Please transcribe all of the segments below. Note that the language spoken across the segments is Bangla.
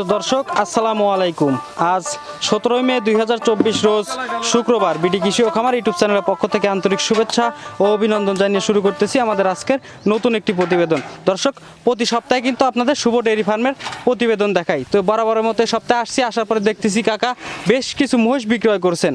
সম্মানিত দর্শক, আসসালামু আলাইকুম। আজ সতেরোই মে দুই হাজার চব্বিশ রোজ শুক্রবার বিডি কৃষি ও খামার ইউটিউব চ্যানেলের পক্ষ থেকে আন্তরিক শুভেচ্ছা ও অভিনন্দন জানিয়ে শুরু করতেছি আমাদের আজকের নতুন একটি প্রতিবেদন। দর্শক, প্রতি সপ্তাহে কিন্তু আপনাদের শুভ ডেয়ারি ফার্মের প্রতিবেদন দেখাই। তো বরাবরের মতো সপ্তাহে আসছি, আসার পরে দেখতেছি কাকা বেশ কিছু মহিষ বিক্রয় করছেন।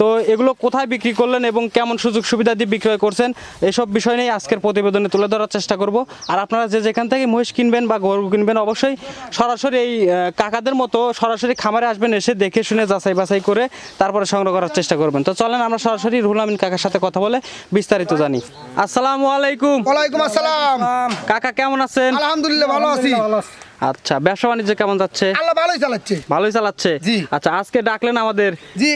তো এগুলো কোথায় বিক্রি করলেন এবং কেমন সুযোগ সুবিধা দিয়ে বিক্রয় করছেন, এসব বিষয় নিয়ে আজকের প্রতিবেদনে তুলে ধরার চেষ্টা করব। আর আপনারা যে যেখান থেকে মহিষ কিনবেন বা গরু কিনবেন, অবশ্যই সরাসরি এই কাকাদের মতো সরাসরি খামারে আসবেন এসে দেখে শুনে যাচাই বাছাই করে তারপরে সংগ্রহ করার চেষ্টা করবেন। তো চলেন আমরা সরাসরি রুহুল আমিন কাকার সাথে কথা বলে বিস্তারিত জানি। আসসালামু আলাইকুম। ওয়ালাইকুম আসসালাম। কাকা কেমন আছেন? আলহামদুলিল্লাহ ভালো আছি। আচ্ছা ব্যবসা বাণিজ্য কেমন যাচ্ছে? আল্লাহ ভালোই চালাচ্ছে। ভালোই চালাচ্ছে? জি। আচ্ছা আজকে ডাকলেন আমাদের। জি।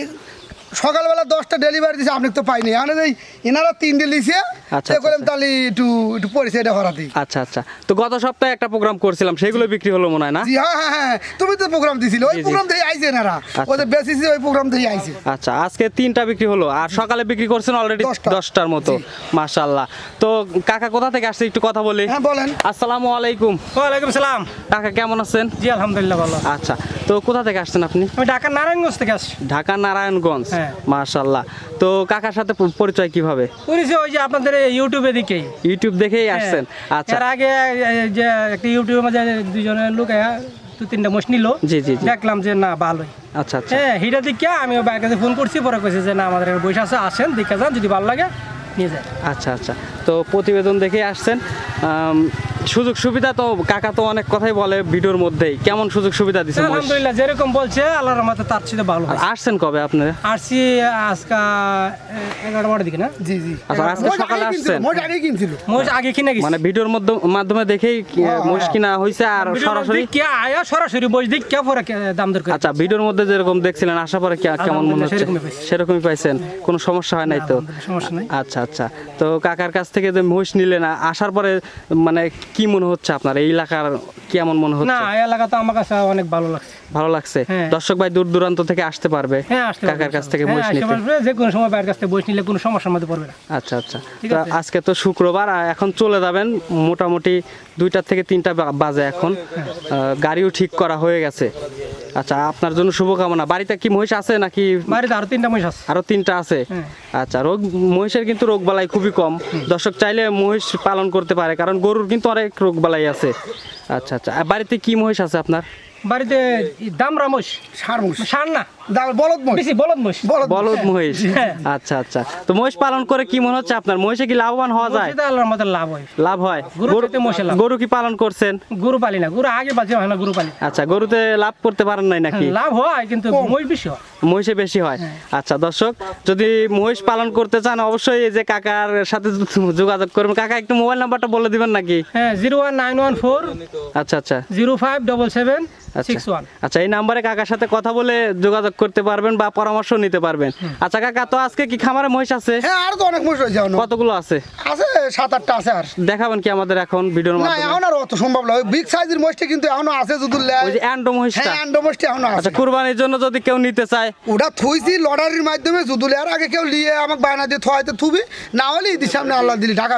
সকালবেলা দশটা ডেলিভারি দিছে আপনি তো পাইনি। আমি এই এনারা তিনটে লিছে আচ্ছা, তো করলাম আচ্ছা। তাহলে একটু একটু পরিচয় এটা দিই। আচ্ছা আচ্ছা। তো গত সপ্তাহে একটা প্রোগ্রাম করছিলাম সেগুলো বিক্রি হলো মনে হয় না? জি হ্যাঁ হ্যাঁ হ্যাঁ তুমি তো প্রোগ্রাম দিছিল ওই। প্রোগ্রাম থেকে আইছে এনারা। ওদের বেশি ওই প্রোগ্রাম থেকে আইছে। আচ্ছা আজকে তিনটা বিক্রি হলো আর সকালে বিক্রি করছেন অলরেডি দশটা। দশটার মতো মাশাল্লাহ তো কাকা কোথা থেকে আসছে একটু কথা বলি? হ্যাঁ বলেন। আসসালামু আলাইকুম। ওয়ালাইকুম সালাম। কাকা কেমন আছেন? জি আলহামদুলিল্লাহ ভালো। আচ্ছা তো কোথা থেকে আসছেন আপনি? আমি ঢাকার নারায়ণগঞ্জ থেকে আসছি। ঢাকা নারায়ণগঞ্জ। হ্যাঁ। মাশাল্লাহ তো কাকার সাথে পরিচয় কীভাবে? পরিচয় ওই যে আপনাদের ইউটিউবে দিকেই। ইউটিউব দেখেই আসছেন। হ্যাঁ। আচ্ছা। এর আগে যে একটা ইউটিউবের মাঝে দুজনের লোক দু তিনটা মোষ নিল। জি, জি। দেখলাম যে না ভালোই। আচ্ছা আচ্ছা। হ্যাঁ হিটা দিকে আমি বাইরের কাছে ফোন করছি পরে কইছে যে না আমাদের বসে আছে আসেন দেখে যান যদি ভালো লাগে নিয়ে যায় আচ্ছা আচ্ছা। তো প্রতিবেদন দেখেই আসছেন। সুযোগ সুবিধা তো কাকা তো অনেক কথাই বলে ভিডিওর মধ্যেই। কেমন সুযোগ সুবিধা দিচ্ছে আলহামদুলিল্লাহ যেরকম বলছে আল্লাহর রহমতে তার চেয়ে ভালো আসছেন কবে আপনারা আসছি আজকা এগারো বারের দিকে না? জি জি। আচ্ছা আজকে সকালে আসছেন? মোট আগেই কিনছিল। মোষ আগে কিনে গেছি। মানে ভিডিওর মধ্য- মাধ্যমে দেখেই কি, মহিষ কিনা হয়েছে আর সরাসরি? কে আয়া সরাসরি বসে দিক কে পরে দাম দর করে আচ্ছা ভিডিওর মধ্যে যেরকম দেখছিলেন আসার পরে কি- কেমন মনে হচ্ছে? সেরকমই পাইছেন? কোনো সমস্যা হয় নাই তো? সমস্যা নাই। আচ্ছা আচ্ছা। তো কাকার কাছ থেকে যে মহিষ নিলেন আসার পরে মানে কি মনে হচ্ছে আপনার? এই এলাকার কেমন মনে না হচ্ছে এই এলাকা তো আমার কাছে অনেক ভালো লাগছে। ভালো লাগছে? হ্যাঁ। দর্শক ভাই দূর দূরান্ত থেকে আসতে পারবে। হ্যাঁ কাকার কাছ থেকে বসে নিতে। যে কোনো সময় বাইরের কাছ থেকে বই নিলে কোনো সমস্যার মধ্যে পড়বে না। আচ্ছা আচ্ছা। তো আজকে তো শুক্রবার আর এখন চলে যাবেন মোটামুটি দুইটা থেকে তিনটা বাজে এখন। গাড়িও ঠিক করা হয়ে গেছে। আচ্ছা আপনার জন্য শুভকামনা। বাড়িতে কি মহিষ আছে নাকি? বাড়িতে আরও তিনটা মহিষ আছে। আরও তিনটা আছে? হ্যাঁ। আচ্ছা রোগ মহিষের কিন্তু রোগ বালাই খুবই কম। দর্শক চাইলে মহিষ পালন করতে পারে কারণ গরুর কিন্তু অনেক রোগ বালাই আছে। আচ্ছা আচ্ছা আর বাড়িতে কি মহিষ আছে আপনার? বাড়িতে দাম মহিষ সার মুস সার না। বলদ মহিষ বেশি বলদ মহিষ বলদ বলদ মহিষ হ্যাঁ। আচ্ছা আচ্ছা। তো মহিষ পালন করে কি মনে হচ্ছে আপনার? মহিষে কি লাভবান হওয়া যায়? মহিষে আল্লাহর মতো লাভ হয়। লাভ হয়। গরুর গরু- চাইতে মহিষের লাভ। গরু কি পালন করছেন? গরু পালি না। গরু আগে বাজে হয় না গরু পালি। আচ্ছা গরুতে লাভ করতে পারেন নাই নাকি? লাভ হয় কিন্তু মহিষ বেশি হয়। মহিষে বেশি হয়। হ্যাঁ। আচ্ছা দর্শক যদি মহিষ পালন করতে চান অবশ্যই এই যে কাকার সাথে যোগাযোগ করবেন কাকা একটু মোবাইল নাম্বারটা বলে দিবেন নাকি? হ্যাঁ zero one nine one four আচ্ছা আচ্ছা। জিরো ফাইভ ডবল সেভেন আচ্ছা। Six one. আচ্ছা এই নাম্বারে কাকার সাথে কথা বলে যোগাযোগ করতে পারবেন বা পরামর্শ নিতে পারবেন। আচ্ছা কাকা তো আজকে কি খামারে মহিষ আছে? হ্যাঁ আর তো অনেক রয়েছে এখনও। কতগুলো আছে? আছে সাত আটটা আছে আর। দেখাবেন কি আমাদের এখন ভিডিওর না মাধ্যমে? এখন আর অত সম্ভব নয় বিগ সাইজের মোষটা কিন্তু এখনও আছে যদি ওই যে অ্যান্ডো মহিষটা? হ্যাঁ আন্ডো মোষটা এখনও আছে। আচ্ছা কুরবানির জন্য যদি কেউ নিতে চায় ওটা থুইছি লটারির মাধ্যমে আগে কেউ নিয়ে আমাকে বায়না দিয়ে থোয়াইতে থুবি না হলে ঈদের সামনে আল্লাহ দিলি ঢাকা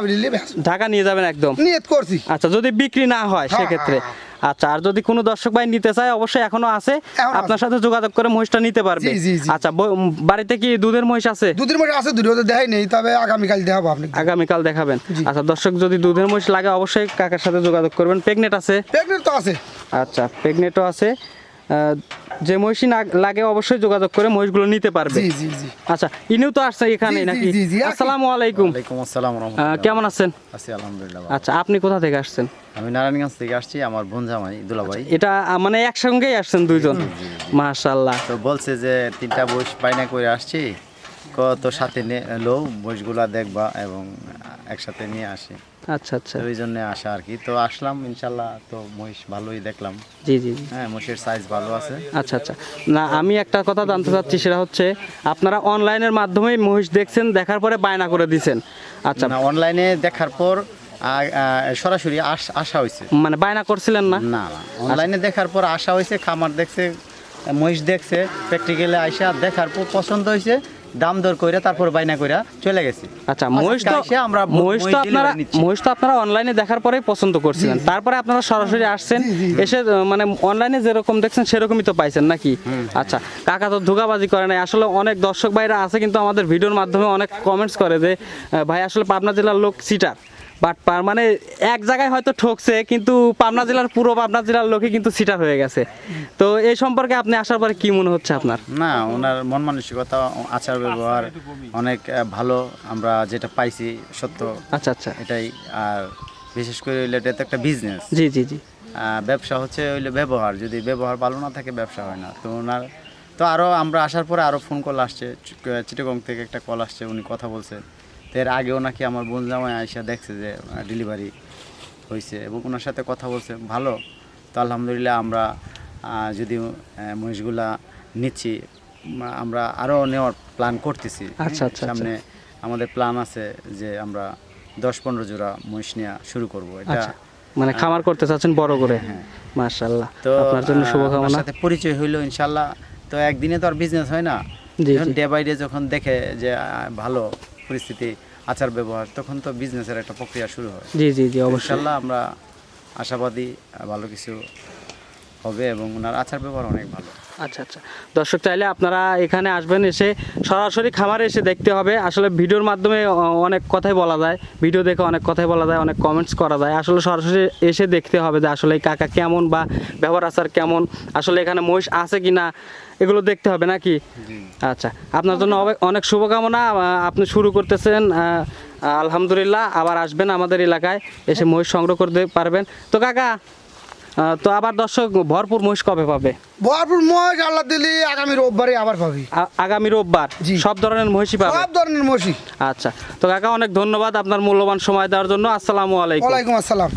ঢাকা নিয়ে যাবেন একদম? নিয়ত করছি। আচ্ছা যদি বিক্রি না হয় হ্যাঁ, সেক্ষেত্রে? আচ্ছা আর যদি কোনো দর্শক ভাই নিতে চায় অবশ্যই এখনও আছে। আপনার সাথে যোগাযোগ করে মহিষটা নিতে পারবে। আচ্ছা বাড়িতে কি দুধের মহিষ আছে? দুদিন মধ্যে আছে তো দেখাই নেই তবে আগামীকাল দেখাবো আপনি। আগামীকাল দেখাবেন। আচ্ছা দর্শক যদি দুধের মহিষ লাগে অবশ্যই কাকার সাথে যোগাযোগ করবেন। প্রেগনেট আছে? প্রেগনেন্ট তো আছে। আচ্ছা প্রেগনেটও আছে। যে মহিষই না- লাগে অবশ্যই যোগাযোগ করে মহিষগুলো নিতে পারবে। জি জি জি। আচ্ছা ইনিও তো আসছে এখানে নাকি? আসসালামু আলাইকুম। ওয়ালাইকুম আসসালাম কেমন আছেন? আছি আলহামদুলিল্লাহ আচ্ছা আপনি কোথা থেকে আসছেন? আমি নারায়ণগঞ্জ থেকে আসছি আমার বোন জামাই দুলাভাই। এটা মানে একসঙ্গেই আসছেন দুইজন? মাশাল্লাহ তো বলছে যে তিনটা বয়স পাইনা করে আসছি। কত সাথে নে- লো বইসগুলা দেখবা এবং একসাথে নিয়ে আসি। আচ্ছা আচ্ছা। ওই জন্য আসা আর কি। তো আসলাম ইনশাল্লাহ তো মহিষ ভালোই দেখলাম। জি জি। হ্যাঁ মহিষের সাইজ ভালো আছে। আচ্ছা আচ্ছা। না আমি একটা কথা জানতে চাচ্ছি সেটা হচ্ছে আপনারা অনলাইনের মাধ্যমে মহিষ দেখছেন দেখার পরে বায়না করে দিছেন। আচ্ছা। না অনলাইনে দেখার পর সরাসরি আস- হয়েছে মানে বায়না করছিলেন না? না না। অনলাইনে দেখার পর আসা হয়েছে খামার দেখছে মহিষ দেখছে প্র্যাকটিক্যালে আইসা দেখার পর পছন্দ হয়েছে দাম দর কইরা তারপর বাইনা কইরা চলে গেছি। আচ্ছা মহিষ তো আমরা মহিষ তো আপনারা মহিষ তো আপনারা অনলাইনে দেখার পরেই পছন্দ করছিলেন। তারপরে আপনারা সরাসরি আসছেন এসে মানে অনলাইনে যেরকম দেখছেন সেরকমই তো পাইছেন নাকি? আচ্ছা কাকা তো ধোকাবাজি করে নাই। আসলে অনেক দর্শক ভাইরা আছে কিন্তু আমাদের ভিডিওর মাধ্যমে অনেক কমেন্টস করে যে ভাই আসলে পাবনা জেলার লোক সিটার বাট মানে এক জায়গায় হয়তো ঠকছে কিন্তু পাবনা জেলার পুরো পাবনা জেলার লোকই কিন্তু সিটার হয়ে গেছে। তো এই সম্পর্কে আপনি আসার পরে কি মনে হচ্ছে আপনার? না ওনার মন মানসিকতা আচার ব্যবহার অনেক ভালো আমরা যেটা পাইছি সত্য। আচ্ছা আচ্ছা। এটাই আর বিশেষ করে এটা তো একটা বিজনেস জি জি জি। ব্যবসা হচ্ছে হইলে ব্যবহার যদি ব্যবহার ভালো না থাকে ব্যবসা হয় না। তো ওনার তো আরও আমরা আসার পরে আরও ফোন কল আসছে চিটাগং থেকে একটা কল আসছে উনি কথা বলছে। তো এর আগেও নাকি আমার বোন জামাই আইসা দেখছে যে ডেলিভারি হয়েছে এবং ওনার সাথে কথা বলছে ভালো। তো আলহামদুলিল্লাহ আমরা যদি মহিষগুলা নিচ্ছি আমরা আরও নেওয়ার প্ল্যান করতেছি। আচ্ছা, আচ্ছা, সামনে আমাদের প্ল্যান আছে যে আমরা দশ পনেরো জোড়া মহিষ নেওয়া শুরু করব। এটা আচ্ছা মানে খামার করতে চাচ্ছেন বড় করে? মাশাআল্লাহ। তো আপনার জন্য শুভকামনা। সাথে পরিচয় হইল ইনশাল্লাহ তো একদিনে তো আর বিজনেস হয় না। ডে বাই ডে যখন দেখে যে ভালো পরিস্থিতি আচার ব্যবহার তখন তো বিজনেসের একটা প্রক্রিয়া শুরু হয়। জি জি জি অবশ্যই। আমরা আশাবাদী ভালো কিছু হবে এবং ওনার আচার ব্যবহার অনেক ভালো। আচ্ছা আচ্ছা। দর্শক চাইলে আপনারা এখানে আসবেন এসে সরাসরি খামারে এসে দেখতে হবে। আসলে ভিডিওর মাধ্যমে অনেক কথাই বলা যায়। ভিডিও দেখে অনেক কথাই বলা যায় অনেক কমেন্টস করা যায়। আসলে সরাসরি এসে দেখতে হবে যে আসলে কাকা কেমন বা ব্যবহার আচার কেমন। আসলে এখানে মহিষ আছে কি না এগুলো দেখতে হবে নাকি? আচ্ছা আপনার জন্য অনেক শুভকামনা। আপনি শুরু করতেছেন আলহামদুলিল্লাহ। আবার আসবেন আমাদের এলাকায় এসে মহিষ সংগ্রহ করতে পারবেন। তো কাকা তো আবার দর্শক ভরপুর মহিষ কবে পাবে? ভরপুর মহিষ আল্লাহ দিলি আগামী রোববারই আবার পাবি। আগামী রোববার? সব ধরনের মহিষই পাবে? সব ধরনের মহিষ আচ্ছা তো কাকা অনেক ধন্যবাদ আপনার মূল্যবান সময় দেওয়ার জন্য। আসসালামু আলাইকুম। ওয়ালাইকুম আসসালাম।